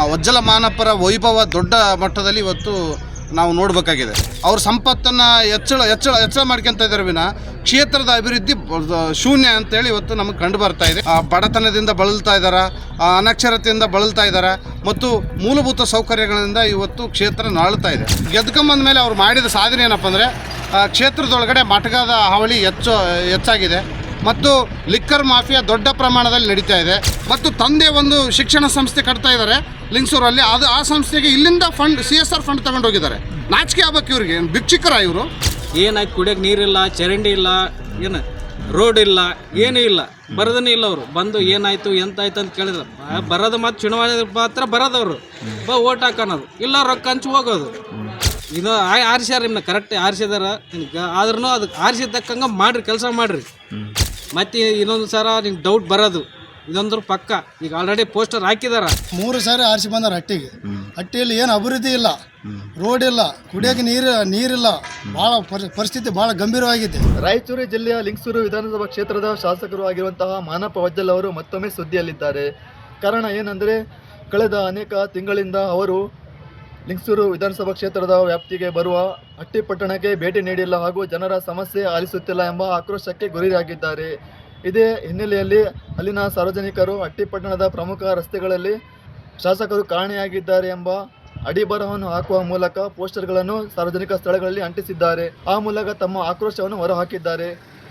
ಮ- ವಜ್ಜಲ ಮಾನಪರ ವೈಭವ ದೊಡ್ಡ ಮಟ್ಟದಲ್ಲಿ ಇವತ್ತು ನಾವು ನೋಡಬೇಕಾಗಿದೆ. ಅವ್ರ ಸಂಪತ್ತನ್ನು ಹೆಚ್ಚಳ ಹೆಚ್ಚಳ ಹೆಚ್ಚಳ ಮಾಡ್ಕೊಂತ ಇದ್ದಾರೆ ವಿನ. ಕ್ಷೇತ್ರದ ಅಭಿವೃದ್ಧಿ ಶೂನ್ಯ ಅಂತೇಳಿ ಇವತ್ತು ನಮಗೆ ಕಂಡು ಬರ್ತಾ ಇದೆ. ಆ, ಬಡತನದಿಂದ ಬಳಲ್ತಾ ಇದ್ದಾರೆ ಅನಕ್ಷರತೆಯಿಂದ ಬಳಲ್ತಾ ಇದ್ದಾರೆ ಮತ್ತು ಮೂಲಭೂತ ಸೌಕರ್ಯಗಳಿಂದ ಇವತ್ತು ಕ್ಷೇತ್ರ ನಾಳ್ತಾ ಇದೆ. ಗೆದ್ಕೊಂಬಂದ ಮೇಲೆ ಅವ್ರು ಮಾಡಿದ ಸಾಧನೆ ಏನಪ್ಪ ಅಂದರೆ ಕ್ಷೇತ್ರದೊಳಗಡೆ ಮಟಗಾದ ಹಾವಳಿ ಹೆಚ್ಚು ಹೆಚ್ಚಾಗಿದೆ. ಮತ್ತು ಲಿಕ್ಕರ್ ಮಾಫಿಯಾ ದೊಡ್ಡ ಪ್ರಮಾಣದಲ್ಲಿ ನಡೀತಾ ಇದೆ. ಮತ್ತು ತಂದೆ ಒಂದು ಶಿಕ್ಷಣ ಸಂಸ್ಥೆ ಕಟ್ತಾ ಇದ್ದಾರೆ ಲಿಂಗ್ಸೂರಲ್ಲಿ. ಅದು ಆ ಸಂಸ್ಥೆಗೆ ಇಲ್ಲಿಂದ fund, C S R fund ತಗೊಂಡೋಗಿದ್ದಾರೆ ನಾಚಿಕೆ ಆಗ್ಬೇಕು ಇವ್ರಿಗೆ. ಭಿಕ್ಷುಕರ ಇವರು? ಏನಾಯ್ತು? ಕುಡಿಯೋಕೆ ನೀರಿಲ್ಲ, ಚರಂಡಿ ಇಲ್ಲ, ಏನು? ರೋಡ್ ಇಲ್ಲ, ಏನೂ ಇಲ್ಲ. ಬರೋದನ್ನೇ ಇಲ್ಲ ಅವರು. ಬಂದು ಏನಾಯ್ತು, ಎಂತಾಯ್ತು ಅಂತ ಕೇಳಿದ್ರು. ಬರೋದು ಮತ್ತು ಚುನಾವಣೆ ಮಾತ್ರ ಬರೋದವರು. ಬಾ, ಓಟ್ ಹಾಕೋಣದು ಇಲ್ಲ, ರೊಕ್ಕ ಹಂಚು ಹೋಗೋದು. ಇದು ಆರಿಸ್ಯಾರ ನಿಮ್ಮನ್ನ ಕರೆಕ್ಟ್ ಆರಿಸಿದಾರ ಆದ್ರೂ ಅದಕ್ಕೆ ಆರಿಸಿದ್ದಕ್ಕಂಗೆ ಮಾಡಿರಿ, ಕೆಲಸ ಮಾಡ್ರಿ. ಮತ್ತೆ ಇನ್ನೊಂದು ಸಾರ ನಿಂಗೆ ಡೌಟ್ ಬರೋದು. ಇದೊಂದ್ರ ಪಕ್ಕ. ಈಗ ಆಲ್ರೆಡಿ ಪೋಸ್ಟರ್ ಹಾಕಿದಾರ. ಮೂರು ಸಾರಿ ಆರಿಸಿ ಬಂದಾರ ಹಟ್ಟಿಗೆ. ಹಟ್ಟಿಯಲ್ಲಿ ಏನು ಅಭಿವೃದ್ಧಿ ಇಲ್ಲ. ರೋಡ್ ಇಲ್ಲ. ಕುಡಿಯೋಕೆ ನೀರು ನೀರಿಲ್ಲ. ಬಹಳ ಪರಿ- ಪರಿಸ್ಥಿತಿ ಬಹಳ ಗಂಭೀರವಾಗಿದೆ. ರಾಯಚೂರು ಜಿಲ್ಲೆಯ ಲಿಂಗಸೂರು ವಿಧಾನಸಭಾ ಕ್ಷೇತ್ರದ ಶಾಸಕರು ಆಗಿರುವಂತಹ ಮಾನಪ್ಪ ವಜ್ಜಲ್ ಅವರು ಮತ್ತೊಮ್ಮೆ ಸುದ್ದಿಯಲ್ಲಿದ್ದಾರೆ. ಕಾರಣ ಏನಂದರೆ ಕಳೆದ ಅನೇಕ ತಿಂಗಳಿಂದ ಅವರು ಲಿಂಗಸೂರು ವಿಧಾನಸಭಾ ಕ್ಷೇತ್ರದ ವ್ಯಾಪ್ತಿಗೆ ಬರುವ ಹಟ್ಟಿಪಟ್ಟಣಕ್ಕೆ ಭೇಟಿ ನೀಡಿಲ್ಲ ಹಾಗೂ ಜನರ ಸಮಸ್ಯೆ ಆಲಿಸುತ್ತಿಲ್ಲ ಎಂಬ ಆಕ್ರೋಶಕ್ಕೆ ಗುರಿಯಾಗಿದ್ದಾರೆ. ಇದೇ ಹಿನ್ನೆಲೆಯಲ್ಲಿ ಅಲ್ಲಿನ ಸಾರ್ವಜನಿಕರು ಹಟ್ಟಿಪಟ್ಟಣದ ಪ್ರಮುಖ ರಸ್ತೆಗಳಲ್ಲಿ ಶಾಸಕರು ಕಾಣೆಯಾಗಿದ್ದಾರೆ ಎಂಬ ಅಡಿಬರಹವನ್ನು ಹಾಕುವ ಮೂಲಕ ಪೋಸ್ಟರ್ಗಳನ್ನು ಸಾರ್ವಜನಿಕ ಸ್ಥಳಗಳಲ್ಲಿ ಅಂಟಿಸಿದ್ದಾರೆ. ಆ ಮೂಲಕ ತಮ್ಮ ಆಕ್ರೋಶವನ್ನು ಹೊರಹಾಕಿದ್ದಾರೆ.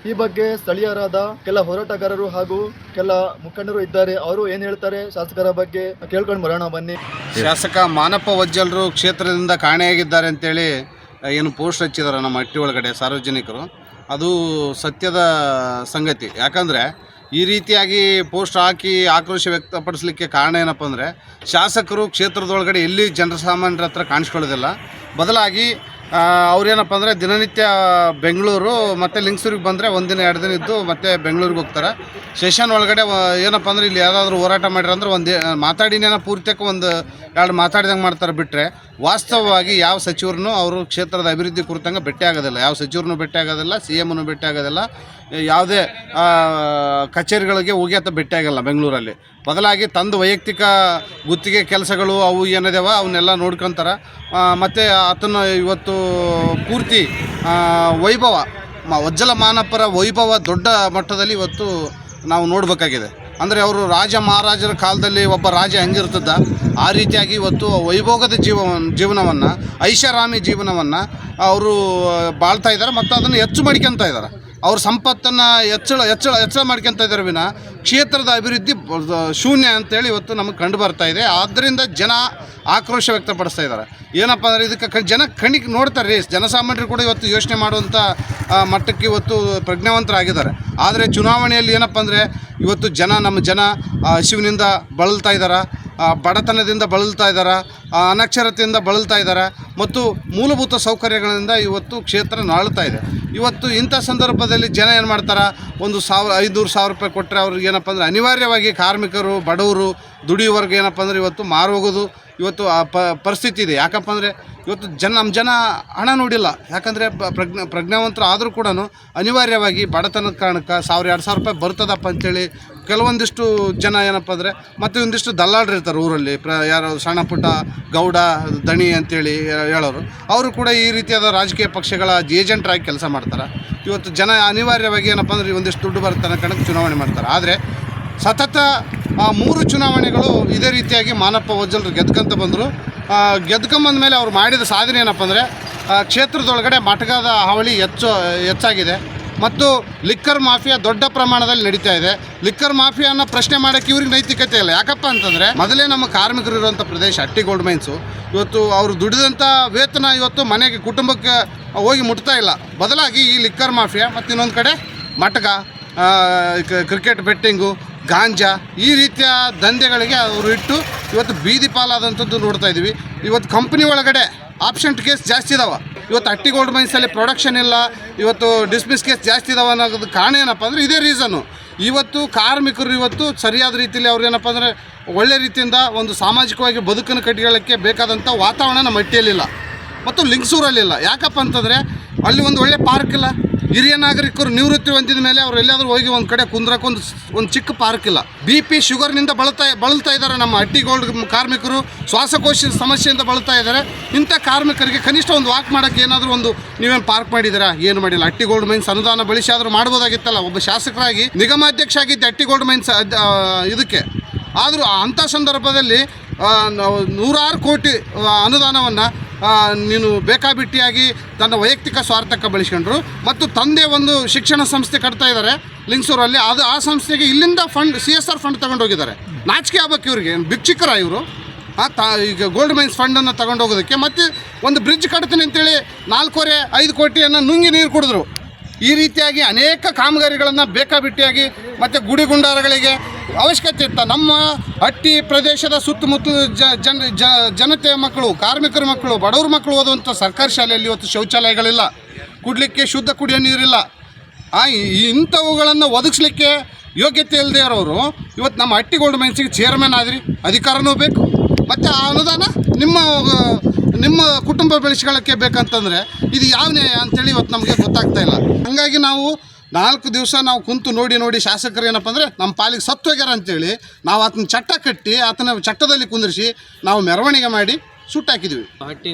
ಈ ಬಗ್ಗೆ ಸ್ಥಳೀಯರಾದ ಕೆಲ ಹೋರಾಟಗಾರರು ಹಾಗೂ ಕೆಲ ಮುಖಂಡರು ಇದ್ದಾರೆ. ಅವರು ಏನು ಹೇಳ್ತಾರೆ? ಶಾಸಕರ ಬಗ್ಗೆ ಕೇಳ್ಕೊಂಡು ಬರೋಣ, ಬನ್ನಿ. ಶಾಸಕ ಮಾನಪ್ಪ ವಜ್ಜಲರು ಕ್ಷೇತ್ರದಿಂದ ಕಾಣೆಯಾಗಿದ್ದಾರೆ ಅಂತೇಳಿ ಏನು ಪೋಸ್ಟ್ ಹಚ್ಚಿದಾರೆ ನಮ್ಮ ಹಟ್ಟಿ ಒಳಗಡೆ ಸಾರ್ವಜನಿಕರು. ಅದು ಸತ್ಯದ ಸಂಗತಿ. ಯಾಕಂದರೆ ಈ ರೀತಿಯಾಗಿ ಪೋಸ್ಟ್ ಹಾಕಿ ಆಕ್ರೋಶ ವ್ಯಕ್ತಪಡಿಸಲಿಕ್ಕೆ ಕಾರಣ ಏನಪ್ಪ ಅಂದರೆ, ಶಾಸಕರು ಕ್ಷೇತ್ರದೊಳಗಡೆ ಎಲ್ಲಿ ಜನಸಾಮಾನ್ಯರ ಹತ್ರ ಕಾಣಿಸ್ಕೊಳ್ಳೋದಿಲ್ಲ. ಬದಲಾಗಿ ಅವ್ರೇನಪ್ಪ ಅಂದರೆ ದಿನನಿತ್ಯ ಬೆಂಗಳೂರು ಮತ್ತು ಲಿಂಗ್ಸೂರಿಗೆ ಬಂದರೆ ಒಂದಿನ, ಎರಡು ದಿನ ಇದ್ದು ಮತ್ತೆ ಬೆಂಗಳೂರಿಗೆ ಹೋಗ್ತಾರೆ. ಸೆಷನ್ ಒಳಗಡೆ ಏನಪ್ಪ ಅಂದರೆ ಇಲ್ಲಿ ಯಾರಾದರೂ ಹೋರಾಟ ಮಾಡಿರಂದ್ರೆ ಒಂದು, ಮಾತಾಡಿನೇನ ಪೂರ್ತಿಯಕ್ಕೆ ಒಂದು ಎರಡು ಮಾತಾಡಿದಂಗೆ ಮಾಡ್ತಾರೆ ಬಿಟ್ಟರೆ ವಾಸ್ತವವಾಗಿ ಯಾವ ಸಚಿವರನ್ನು ಅವರು ಕ್ಷೇತ್ರದ ಅಭಿವೃದ್ಧಿ ಕುರಿತಂಗೆ ಭೇಟಿ ಆಗೋದಿಲ್ಲ. ಯಾವ ಸಚಿವರನ್ನು ಭೇಟಿ ಆಗೋದಿಲ್ಲ ಸಿ ಎಮ್ನು ಭೇಟಿ ಆಗೋದಿಲ್ಲ, ಯಾವುದೇ ಕಚೇರಿಗಳಿಗೆ ಹೋಗಿ ಅಥವಾ ಭೇಟಿ ಆಗಲ್ಲ ಬೆಂಗಳೂರಲ್ಲಿ. ಬದಲಾಗಿ ತಂದು ವೈಯಕ್ತಿಕ ಗುತ್ತಿಗೆ ಕೆಲಸಗಳು ಅವು ಏನಿದಾವ ಅವನ್ನೆಲ್ಲ ನೋಡ್ಕೊತಾರೆ. ಮತ್ತು ಆತನ ಇವತ್ತು ಪೂರ್ತಿ ವೈಭವ ವಜ್ಜಲ ಮಾನಪರ ವೈಭವ ದೊಡ್ಡ ಮಟ್ಟದಲ್ಲಿ ಇವತ್ತು ನಾವು ನೋಡಬೇಕಾಗಿದೆ. ಅಂದರೆ ಅವರು ರಾಜ ಮಹಾರಾಜರ ಕಾಲದಲ್ಲಿ ಒಬ್ಬ ರಾಜ ಹೆಂಗಿರ್ತದ ಆ ರೀತಿಯಾಗಿ ಇವತ್ತು ವೈಭೋಗದ ಜೀವ ಜೀವನವನ್ನು, ಐಷಾರಾಮಿ ಜೀವನವನ್ನು ಅವರು ಬಾಳ್ತಾ ಇದ್ದಾರೆ ಮತ್ತು ಅದನ್ನು ಹೆಚ್ಚು ಮಾಡ್ಕೊತಾ ಇದ್ದಾರೆ. ಅವ್ರ ಸಂಪತ್ತನ್ನು ಹೆಚ್ಚಳ ಹೆಚ್ಚಳ ಹೆಚ್ಚಳ ಮಾಡ್ಕೊತ ಇದ್ದಾರೆ ವಿನ ಕ್ಷೇತ್ರದ ಅಭಿವೃದ್ಧಿ ಶೂನ್ಯ ಅಂತೇಳಿ ಇವತ್ತು ನಮಗೆ ಕಂಡು ಬರ್ತಾ ಇದೆ. ಆದ್ದರಿಂದ ಜನ ಆಕ್ರೋಶ ವ್ಯಕ್ತಪಡಿಸ್ತಾ ಇದ್ದಾರೆ. ಏನಪ್ಪ ಅಂದರೆ ಇದಕ್ಕೆ ಜನ ಕಣ್ಣಿಗೆ ನೋಡ್ತಾರೆ ಜನಸಾಮಾನ್ಯರು ಕೂಡ ಇವತ್ತು ಯೋಚನೆ ಮಾಡುವಂಥ ಮಟ್ಟಕ್ಕೆ ಇವತ್ತು ಪ್ರಜ್ಞಾವಂತರಾಗಿದ್ದಾರೆ. ಆದರೆ ಚುನಾವಣೆಯಲ್ಲಿ ಏನಪ್ಪ ಅಂದರೆ ಇವತ್ತು ಜನ ನಮ್ಮ ಜನ ಹಸಿವಿನಿಂದ ಬಳಲ್ತಾ ಇದ್ದಾರೆ? ಬಡತನದಿಂದ ಬಳಲ್ತಾ ಇದ್ದಾರೆ ಅನಕ್ಷರತೆಯಿಂದ ಬಳಲ್ತಾ ಇದ್ದಾರೆ ಮತ್ತು ಮೂಲಭೂತ ಸೌಕರ್ಯಗಳಿಂದ ಇವತ್ತು ಕ್ಷೇತ್ರ ನಾಳ್ತಾ ಇದೆ. ಇವತ್ತು ಇಂಥ ಸಂದರ್ಭದಲ್ಲಿ ಜನ ಏನು ಮಾಡ್ತಾರೆ? ಒಂದು ಸಾವಿರ, ಐದುನೂರು ಸಾವಿರ ರೂಪಾಯಿ ಕೊಟ್ಟರೆ ಅವ್ರಿಗೆ ಏನಪ್ಪ ಅಂದರೆ ಅನಿವಾರ್ಯವಾಗಿ ಕಾರ್ಮಿಕರು, ಬಡವರು ದುಡಿಯುವವರೆಗೆ ಏನಪ್ಪ ಅಂದರೆ ಇವತ್ತು ಮಾರೋಗೋದು ಇವತ್ತು ಆ ಪರಿಸ್ಥಿತಿ ಇದೆ. ಯಾಕಪ್ಪ ಅಂದರೆ ಇವತ್ತು ಜನ ನಮ್ಮ ಜನ ಹಣ ನೋಡಿಲ್ಲ. ಯಾಕಂದರೆ ಪ್ರಜ್ಞ, ಪ್ರಜ್ಞಾವಂತರು ಆದರೂ ಕೂಡ ಅನಿವಾರ್ಯವಾಗಿ ಬಡತನದ ಕಾರಣಕ್ಕೆ ಸಾವಿರ, ಎರಡು ಸಾವಿರ ರೂಪಾಯಿ ಬರ್ತದಪ್ಪ ಅಂತೇಳಿ ಕೆಲವೊಂದಿಷ್ಟು ಜನ ಏನಪ್ಪ ಅಂದರೆ ಮತ್ತು ಒಂದಿಷ್ಟು ದಲ್ಲಾಳ್ರು ಇರ್ತಾರೆ ಊರಲ್ಲಿ. ಪ್ರ, ಯಾರು ಸಣ್ಣ ಪುಟ್ಟ ಗೌಡ, ದಣಿ ಅಂತೇಳಿ ಹೇಳೋರು. ಅವರು ಕೂಡ ಈ ರೀತಿಯಾದ ರಾಜಕೀಯ ಪಕ್ಷಗಳ ಏಜೆಂಟ್ರಾಗಿ ಕೆಲಸ ಮಾಡ್ತಾರೆ. ಇವತ್ತು ಜನ ಅನಿವಾರ್ಯವಾಗಿ ಏನಪ್ಪ ಅಂದರೆ ಒಂದಿಷ್ಟು ದುಡ್ಡು ಬರ್ತನ ಕಣಕ್ಕೆ ಚುನಾವಣೆ ಮಾಡ್ತಾರೆ. ಆದರೆ ಸತತ ಮೂರು ಚುನಾವಣೆಗಳು ಇದೇ ರೀತಿಯಾಗಿ ಮಾನಪ್ಪ ವಜ್ಜಲರು ಗೆದ್ಕೊಂತ ಬಂದರು. ಗೆದ್ಕೊಂಬಂದ ಮೇಲೆ ಅವ್ರು ಮಾಡಿದ ಸಾಧನೆ ಏನಪ್ಪ ಅಂದರೆ ಕ್ಷೇತ್ರದೊಳಗಡೆ ಮಟಕದ ಹಾವಳಿ ಹೆಚ್ಚು, ಹೆಚ್ಚಾಗಿದೆ. ಮತ್ತು ಲಿಕ್ಕರ್ ಮಾಫಿಯಾ ದೊಡ್ಡ ಪ್ರಮಾಣದಲ್ಲಿ ನಡೀತಾ ಇದೆ. ಲಿಕ್ಕರ್ ಮಾಫಿಯಾನ ಪ್ರಶ್ನೆ ಮಾಡೋಕ್ಕೆ ಇವ್ರಿಗೆ ನೈತಿಕತೆ ಇಲ್ಲ. ಯಾಕಪ್ಪ ಅಂತಂದರೆ, ಮೊದಲೇ ನಮ್ಮ ಕಾರ್ಮಿಕರು ಇರುವಂಥ ಪ್ರದೇಶ ಹಟ್ಟಿ ಗೋಲ್ಡ್ ಮೈನ್ಸು ಇವತ್ತು ಅವರು ದುಡಿದಂಥ ವೇತನ ಇವತ್ತು ಮನೆಗೆ, ಕುಟುಂಬಕ್ಕೆ ಹೋಗಿ ಮುಟ್ತಾ ಇಲ್ಲ. ಬದಲಾಗಿ ಈ ಲಿಕ್ಕರ್ ಮಾಫಿಯಾ ಮತ್ತು ಇನ್ನೊಂದು ಕಡೆ ಮಟಕ ಕ್ರಿಕೆಟ್ ಬೆಟ್ಟಿಂಗು ಗಾಂಜಾ ಈ ರೀತಿಯ ದಂಧೆಗಳಿಗೆ ಅವರು ಇಟ್ಟು ಇವತ್ತು ಬೀದಿ ಪಾಲಾದಂಥದ್ದು ನೋಡ್ತಾ ಇದ್ದೀವಿ. ಇವತ್ತು ಕಂಪ್ನಿ ಒಳಗಡೆ ಆಪ್ಷಂಟ್ ಕೇಸ್ ಜಾಸ್ತಿ ಇದಾವೆ. ಇವತ್ತು ಅಟ್ಟಿ ಗೋಲ್ಡ್ ಮೈನ್ಸಲ್ಲಿ ಪ್ರೊಡಕ್ಷನ್ ಇಲ್ಲ, ಇವತ್ತು ಡಿಸ್ಮಿಸ್ ಕೇಸ್ ಜಾಸ್ತಿ ಇದಾವೆ ಅನ್ನೋದು ಕಾರಣ ಏನಪ್ಪ ಅಂದರೆ ಇದೇ ರೀಸನ್ನು ಇವತ್ತು ಕಾರ್ಮಿಕರು ಇವತ್ತು ಸರಿಯಾದ ರೀತಿಯಲ್ಲಿ ಅವ್ರು ಏನಪ್ಪ ಅಂದರೆ ಒಳ್ಳೆ ರೀತಿಯಿಂದ ಒಂದು ಸಾಮಾಜಿಕವಾಗಿ ಬದುಕನ್ನು ಕಟ್ಟಿಕೊಳ್ಳೋಕ್ಕೆ ಬೇಕಾದಂಥ ವಾತಾವರಣ ನಮ್ಮ ಹಟ್ಟಿಯಲ್ಲಿಲ್ಲ ಮತ್ತು ಲಿಂಗ್ಸೂರಲ್ಲಿಲ್ಲ. ಯಾಕಪ್ಪ ಅಂತಂದರೆ ಅಲ್ಲಿ ಒಂದು ಒಳ್ಳೆ ಪಾರ್ಕ್ ಇಲ್ಲ. ಹಿರಿಯ ನಾಗರಿಕರು ನಿವೃತ್ತಿ ಹೊಂದಿದ ಮೇಲೆ ಅವ್ರು ಎಲ್ಲಾದರೂ ಹೋಗಿ ಒಂದು ಕಡೆ ಕುಂದ್ರಕ್ಕೆ ಒಂದು ಚಿಕ್ಕ ಪಾರ್ಕ್ ಇಲ್ಲ. ಬಿ ಪಿ ಶುಗರ್ನಿಂದ ಬಳಲ್ತಾ ಬಳಲ್ತಾ ಇದ್ದಾರೆ ನಮ್ಮ ಹಟ್ಟಿ ಗೋಲ್ಡ್ ಕಾರ್ಮಿಕರು. ಶ್ವಾಸಕೋಶ ಸಮಸ್ಯೆಯಿಂದ ಬಳಲ್ತಾ ಇದ್ದಾರೆ. ಇಂಥ ಕಾರ್ಮಿಕರಿಗೆ ಕನಿಷ್ಠ ಒಂದು ವಾಕ್ ಮಾಡೋಕ್ಕೆ ಏನಾದರೂ ಒಂದು ನೀವೇನು ಪಾರ್ಕ್ ಮಾಡಿದ್ದೀರಾ? ಏನು ಮಾಡಿಲ್ಲ. ಹಟ್ಟಿ ಗೋಲ್ಡ್ ಮೈನ್ಸ್ ಅನುದಾನ ಬಳಸಿ ಆದರೂ ಮಾಡ್ಬೋದಾಗಿತ್ತಲ್ಲ. ಒಬ್ಬ ಶಾಸಕರಾಗಿ ನಿಗಮಾಧ್ಯಕ್ಷ ಆಗಿದ್ದ ಹಟ್ಟಿ ಗೋಲ್ಡ್ ಮೈನ್ಸ್ ಇದಕ್ಕೆ. ಆದರೂ ಅಂಥ ಸಂದರ್ಭದಲ್ಲಿ ನೂರಾರು ಕೋಟಿ ಅನುದಾನವನ್ನು ನೀನು ಬೇಕಾಬಿಟ್ಟಿಯಾಗಿ ತನ್ನ ವೈಯಕ್ತಿಕ ಸ್ವಾರ್ಥಕ್ಕೆ ಬಳಸ್ಕೊಂಡ್ರು ಮತ್ತು ತಂದೆ ಒಂದು ಶಿಕ್ಷಣ ಸಂಸ್ಥೆ ಕಟ್ತಾ ಇದ್ದಾರೆ ಲಿಂಗ್ಸೂರಲ್ಲಿ. ಅದು ಆ ಸಂಸ್ಥೆಗೆ ಇಲ್ಲಿಂದ fund C S R fund ತಗೊಂಡೋಗಿದ್ದಾರೆ ನಾಚಿಕೆ ಆಗಬೇಕು ಇವರಿಗೆ. ಭಿಕ್ಷುಕರ ಇವರು. ಆ, ತಾ, ಈಗ ಗೋಲ್ಡ್ ಮೈನ್ಸ್ ಫಂಡನ್ನು ತಗೊಂಡೋಗೋದಕ್ಕೆ ಮತ್ತು ಒಂದು ಬ್ರಿಡ್ಜ್ ಕಟ್ತೀನಿ ಅಂತೇಳಿ ನಾಲ್ಕೂವರೆ, ಐದು ಕೋಟಿಯನ್ನು ನುಂಗಿ ನೀರು ಕುಡಿದ್ರು. ಈ ರೀತಿಯಾಗಿ ಅನೇಕ ಕಾಮಗಾರಿಗಳನ್ನು ಬೇಕಾಬಿಟ್ಟಿಯಾಗಿ ಮತ್ತು ಗುಡಿ ಗುಂಡಾರಗಳಿಗೆ ಅವಶ್ಯಕತೆ ಇತ್ತು. ನಮ್ಮ ಹಟ್ಟಿ ಪ್ರದೇಶದ ಸುತ್ತಮುತ್ತ ಜನ ಜನತೆಯ ಮಕ್ಕಳು, ಕಾರ್ಮಿಕರ ಮಕ್ಕಳು, ಬಡವ್ರ ಮಕ್ಕಳು ಓದುವಂಥ ಸರ್ಕಾರಿ ಶಾಲೆಯಲ್ಲಿ ಇವತ್ತು ಶೌಚಾಲಯಗಳಿಲ್ಲ. ಕುಡಲಿಕ್ಕೆ ಶುದ್ಧ ಕುಡಿಯೋ ನೀರಿಲ್ಲ. ಆ ಇಂಥವುಗಳನ್ನು ಒದಗಿಸ್ಲಿಕ್ಕೆ ಯೋಗ್ಯತೆ ಇಲ್ಲದೆ ಇರೋರು ಇವತ್ತು ನಮ್ಮ ಹಟ್ಟಿ ಗೋಲ್ಡ್ ಮೈನ್ಸಿಗೆ ಚೇರ್ಮನ್ ಆದ್ರಿ. ಅಧಿಕಾರನೂ ಬೇಕು. ಮತ್ತು ಆ ಅನುದಾನ ನಿಮ್ಮ ನಿಮ್ಮ ಕುಟುಂಬ ಬೆಳೆಸ್ಕೊಳ್ಳೋಕ್ಕೆ ಬೇಕಂತಂದರೆ ಇದು ಯಾವ ನ್ಯಾಯ ಅಂತೇಳಿ ಇವತ್ತು ನಮಗೆ ಗೊತ್ತಾಗ್ತಾ ಇಲ್ಲ. ಹಾಗಾಗಿ ನಾವು ನಾಲ್ಕು ದಿವಸ ನಾವು ಕುಂತು ನೋಡಿ ನೋಡಿ ಶಾಸಕರು ಏನಪ್ಪ ಅಂದರೆ ನಮ್ಮ ಪಾಲಿಗೆ ಸತ್ತು ಹೋಗ್ಯಾರ ಅಂತೇಳಿ ನಾವು ಆತನ ಚಟ್ಟ ಕಟ್ಟಿ ಆತನ ಚಟ್ಟದಲ್ಲಿ ಕುಂದಿರಿಸಿ ನಾವು ಮೆರವಣಿಗೆ ಮಾಡಿ ಸುಟ್ಟಾಕಿದ್ವಿ. ಹಟ್ಟಿ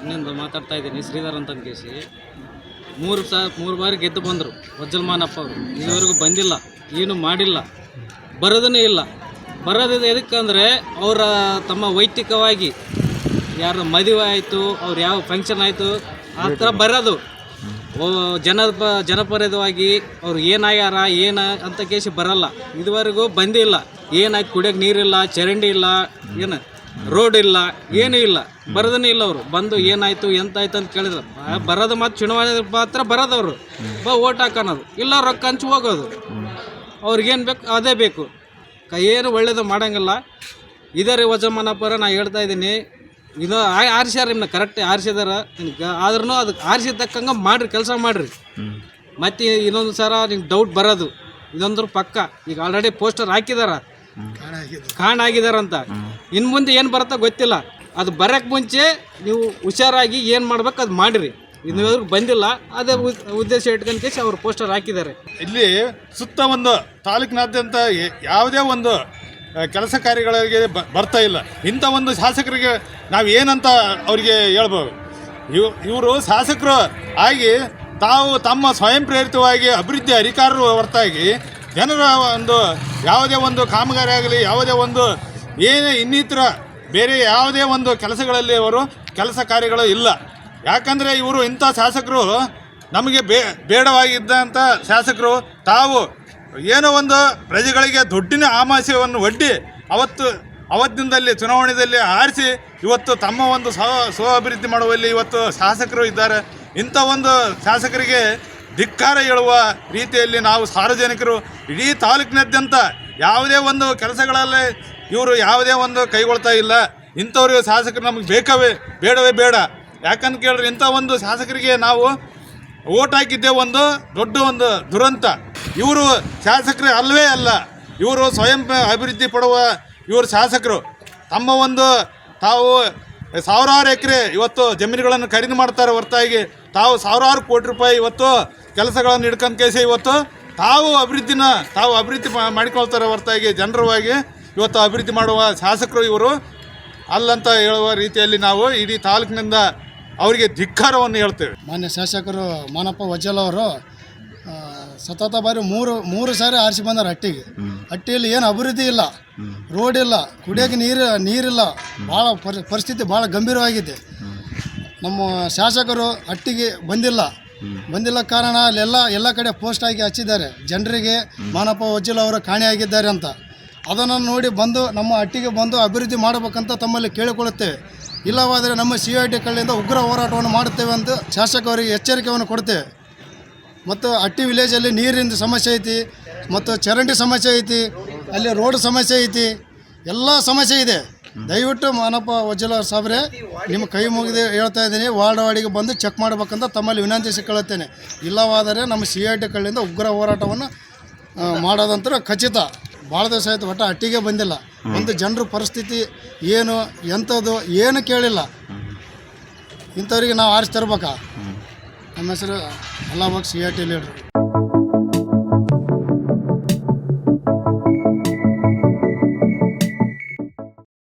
ಇನ್ನೊಂದು ಮಾತಾಡ್ತಾ ಇದ್ದೀನಿ, ಶ್ರೀಧರ್ ಅಂತ ಕೇಸಿ ಮೂರು ಸಾ ಮೂರು ಬಾರಿ ಗೆದ್ದು ಬಂದರು ವಜ್ಜಲ್ಮಾನಪ್ಪ ಅವರು. ಇದುವರೆಗೂ ಬಂದಿಲ್ಲ, ಏನು ಮಾಡಿಲ್ಲ, ಬರೋದನ್ನೇ ಇಲ್ಲ. ಬರೋದು ಎದಕ್ಕಂದರೆ ಅವರ ತಮ್ಮ ವೈಯಕ್ತಿಕವಾಗಿ ಯಾರ ಮದುವೆ ಆಯಿತು, ಅವ್ರು ಯಾವ ಫಂಕ್ಷನ್ ಆಯಿತು, ಆ ಥರ ಬರೋದು. ಜನಪ, ಜನಪರದವಾಗಿ ಅವ್ರು ಏನಾಗ್ಯಾರ ಏನ ಅಂತ ಕೇಸಿ ಬರಲ್ಲ. ಇದುವರೆಗೂ ಬಂದಿಲ್ಲ. ಏನಾಯ್ತು ಕುಡಿಯೋಕೆ ನೀರಿಲ್ಲ, ಚರಂಡಿ ಇಲ್ಲ, ಏನು, ರೋಡ್ ಇಲ್ಲ, ಏನೂ ಇಲ್ಲ. ಬರೋದನ್ನೇ ಇಲ್ಲ ಅವರು. ಬಂದು ಏನಾಯ್ತು ಎಂತಾಯ್ತು ಅಂತ ಕೇಳಿದ್ರು. ಬರೋದು ಮತ್ತು ಚುನಾವಣೆ ಮಾತ್ರ ಬರೋದವರು ಬಾ ಓಟ್ ಹಾಕೋಣದು ಇಲ್ಲ ರೊಕ್ಕ ಹಂಚಿ ಹೋಗೋದು. ಅವ್ರಿಗೇನು ಬೇಕು, ಅದೇ ಬೇಕು. ಏನು ಒಳ್ಳೇದು ಮಾಡೋಂಗಿಲ್ಲ. ಇದೇ ರೀ ವಜಮಾನಪ್ಪರ ನಾ ಹೇಳ್ತಾ ಇದ್ದೀನಿ. ಇದು ಆ- ಆರಿಸ್ಯಾರ ನಿಮ್ಮನ್ನ ಕರೆಕ್ಟ್ ಆರಿಸಿದಾರ ಆದ್ರೂ ಅದಕ್ಕೆ ಆರಿಸಿದ ತಕ್ಕಂಗೆ ಮಾಡಿರಿ ಕೆಲಸ ಮಾಡಿರಿ. ಮತ್ತೆ ಇನ್ನೊಂದು ಸಲ ನಿಮ್ಗೆ ಡೌಟ್ ಬರೋದು. ಇದೊಂದ್ರ ಪಕ್ಕ. ಈಗ ಆಲ್ರೆಡಿ ಪೋಸ್ಟರ್ ಹಾಕಿದಾರ. ಕಾಣ ಆಗಿದಾರಂತ ಇನ್ನು ಮುಂದೆ ಏನು ಬರುತ್ತೋ ಗೊತ್ತಿಲ್ಲ. ಅದು ಬರೋಕ್ಕೆ ಮುಂಚೆ ನೀವು ಹುಷಾರಾಗಿ ಏನು ಮಾಡ್ಬೇಕು ಅದು ಮಾಡಿರಿ. ಇನ್ನೂ ಬಂದಿಲ್ಲ. ಅದೇ ಉದ್- ಉದ್ದೇಶ ಇಟ್ಕೊಂಡು ಅವರು ಅವ್ರು ಪೋಸ್ಟರ್ ಹಾಕಿದ್ದಾರೆ ಇಲ್ಲಿ ಸುತ್ತ ಒಂದು ತಾಲೂಕಿನಾದ್ಯಂತ ಯಾವುದೇ ಒಂದು ಕೆಲಸ ಕಾರ್ಯಗಳಿಗೆ ಬ ಬರ್ತಾ ಇಲ್ಲ. ಇಂಥ ಒಂದು ಶಾಸಕರಿಗೆ ನಾವು ಏನಂತ ಅವರಿಗೆ ಹೇಳ್ಬೋದು. ಇವ್, ಇವರು ಶಾಸಕರು ಆಗಿ ತಾವು ತಮ್ಮ ಸ್ವಯಂ ಪ್ರೇರಿತವಾಗಿ ಅಭಿವೃದ್ಧಿ ಅಧಿಕಾರರು ಹೊರತಾಗಿ ಜನರ ಒಂದು ಯಾವುದೇ ಒಂದು ಕಾಮಗಾರಿ ಆಗಲಿ, ಯಾವುದೇ ಒಂದು ಏನೇ ಇನ್ನಿತರ ಬೇರೆ ಯಾವುದೇ ಒಂದು ಕೆಲಸಗಳಲ್ಲಿ ಅವರು ಕೆಲಸ ಕಾರ್ಯಗಳು ಇಲ್ಲ. ಯಾಕಂದರೆ ಇವರು ಇಂಥ ಶಾಸಕರು ನಮಗೆ ಬೇ ಬೇಡವಾಗಿದ್ದಂಥ ಶಾಸಕರು ತಾವು ಏನೋ ಒಂದು ಪ್ರಜೆಗಳಿಗೆ ದುಡ್ಡಿನ ಆಮಾಸ್ಯವನ್ನು ಒಡ್ಡಿ ಅವತ್ತು ಅವತ್ತಿನದಲ್ಲಿ ಚುನಾವಣೆಯಲ್ಲಿ ಆರಿಸಿ ಇವತ್ತು ತಮ್ಮ ಒಂದು ಸ್ವ ಸ್ವ ಅಭಿವೃದ್ಧಿ ಮಾಡುವಲ್ಲಿ ಇವತ್ತು ಶಾಸಕರು ಇದ್ದಾರೆ. ಇಂಥ ಒಂದು ಶಾಸಕರಿಗೆ ಧಿಕ್ಕಾರ ಹೇಳುವ ರೀತಿಯಲ್ಲಿ ನಾವು ಸಾರ್ವಜನಿಕರು ಇಡೀ ತಾಲೂಕಿನಾದ್ಯಂತ ಯಾವುದೇ ಒಂದು ಕೆಲಸಗಳಲ್ಲಿ ಇವರು ಯಾವುದೇ ಒಂದು ಕೈಗೊಳ್ತಾ ಇಲ್ಲ. ಇಂಥವ್ರಿಗೆ ಶಾಸಕರು ನಮಗೆ ಬೇಕವೇ, ಬೇಡವೇ ಬೇಡ. ಯಾಕಂತ ಕೇಳಿದ್ರೆ ಇಂಥ ಒಂದು ಶಾಸಕರಿಗೆ ನಾವು ಓಟ್ ಹಾಕಿದ್ದೇ ಒಂದು ದೊಡ್ಡ ಒಂದು ದುರಂತ. ಇವರು ಶಾಸಕರೇ ಅಲ್ಲವೇ ಅಲ್ಲ. ಇವರು ಸ್ವಯಂ ಅಭಿವೃದ್ಧಿ ಪಡುವ ಇವರು ಶಾಸಕರು. ತಮ್ಮ ಒಂದು ತಾವು ಸಾವಿರಾರು ಎಕರೆ ಇವತ್ತು ಜಮೀನುಗಳನ್ನು ಖರೀದಿ ಮಾಡ್ತಾರೆ ಹೊರತಾಗಿ. ತಾವು ಸಾವಿರಾರು ಕೋಟಿ ರೂಪಾಯಿ ಇವತ್ತು ಕೆಲಸಗಳನ್ನು ಹಿಡ್ಕೊಂಡು ಕೇಸಿ ಇವತ್ತು ತಾವು ಅಭಿವೃದ್ಧಿನ ತಾವು ಅಭಿವೃದ್ಧಿ ಮಾಡಿಕೊಳ್ತಾರೆ ಹೊರತಾಗಿ ಜನರವಾಗಿ. ಇವತ್ತು ಅಭಿವೃದ್ಧಿ ಮಾಡುವ ಶಾಸಕರು ಇವರು. ಅಲ್ಲಂತ ಹೇಳುವ ರೀತಿಯಲ್ಲಿ ನಾವು ಇಡೀ ತಾಲೂಕಿನಿಂದ ಅವರಿಗೆ ಧಿಕ್ಕಾರವನ್ನು ಹೇಳ್ತೇವೆ. ಮಾನ್ಯ ಶಾಸಕರು ಮಾನಪ್ಪ ವಜಲ್ ಅವರು ಸತತ ಬಾರಿ ಮೂರು ಮೂರು ಸಾರಿ ಆರಿಸಿ ಬಂದಾರೆ ಹಟ್ಟಿಗೆ. ಹಟ್ಟಿಯಲ್ಲಿ ಏನು ಅಭಿವೃದ್ಧಿ ಇಲ್ಲ. ರೋಡ್ ಇಲ್ಲ. ಕುಡಿಯೋಕೆ ನೀರು, ನೀರಿಲ್ಲ. ಭಾಳ ಪರಿ, ಪರಿಸ್ಥಿತಿ ಭಾಳ ಗಂಭೀರವಾಗಿದೆ. ನಮ್ಮ ಶಾಸಕರು ಹಟ್ಟಿಗೆ ಬಂದಿಲ್ಲ. ಬಂದಿಲ್ಲ ಕಾರಣ ಅಲ್ಲೆಲ್ಲ, ಎಲ್ಲ ಕಡೆ ಪೋಸ್ಟ್ ಆಗಿ ಹಚ್ಚಿದ್ದಾರೆ. ಜನರಿಗೆ ಮಾನಪ್ಪ ವಜ್ಜಲ್ ಅವರು ಕಾಣೆಯಾಗಿದ್ದಾರೆ ಅಂತ. ಅದನ್ನು ನೋಡಿ ಬಂದು, ನಮ್ಮ ಹಟ್ಟಿಗೆ ಬಂದು ಅಭಿವೃದ್ಧಿ ಮಾಡಬೇಕಂತ ತಮ್ಮಲ್ಲಿ ಕೇಳಿಕೊಳ್ಳುತ್ತೇವೆ ಇಲ್ಲವಾದರೆ ನಮ್ಮ ಸಿ ಐ ಟಿ ಕಡೆಯಿಂದ ಉಗ್ರ ಹೋರಾಟವನ್ನು ಮಾಡುತ್ತೇವೆ ಅಂತ ಶಾಸಕರಿಗೆ ಎಚ್ಚರಿಕೆಯನ್ನು ಕೊಡ್ತೇವೆ ಮತ್ತು ಹಟ್ಟಿ ವಿಲೇಜಲ್ಲಿ ನೀರಿನ ಸಮಸ್ಯೆ ಐತಿ ಮತ್ತು ಚರಂಡಿ ಸಮಸ್ಯೆ ಐತಿ ಅಲ್ಲಿ ರೋಡ್ ಸಮಸ್ಯೆ ಐತಿ ಎಲ್ಲ ಸಮಸ್ಯೆ ಇದೆ. ದಯವಿಟ್ಟು ಮಾನಪ್ಪ ವಜ್ಜಲ ಸಾಬ್ರೆ ನಿಮ್ಮ ಕೈ ಮುಗಿದು ಹೇಳ್ತಾ ಇದ್ದೀನಿ ವಾರ್ಡ್ ವಾರ್ಡಿಗೆ ಬಂದು ಚೆಕ್ ಮಾಡಬೇಕಂತ ತಮ್ಮಲ್ಲಿ ವಿನಂತಿಸಿಕೊಳ್ಳುತ್ತೇನೆ ಇಲ್ಲವಾದರೆ ನಮ್ಮ ಸಿ ಐ ಟಿ ಕಡೆಯಿಂದ ಉಗ್ರ ಹೋರಾಟವನ್ನು ಮಾಡೋದಂತರ ಖಚಿತ. ಭಾಳ ದಿವಸ ಆಯಿತು ಒಟ್ಟು ಹಟ್ಟಿಗೆ ಬಂದಿಲ್ಲ. ಒಂದು ಜನರ ಪರಿಸ್ಥಿತಿ ಏನು ಎಂಥದ್ದು ಏನು ಕೇಳಿಲ್ಲ. ಇಂಥವ್ರಿಗೆ ನಾವು ಆರಿಸಿ ತರ್ಬೇಕಾ? ನಮ್ಮ ಹೆಸರು ಎಲ್ಲ ಹೋಗಿ ಸಿ ಐ ಟಿ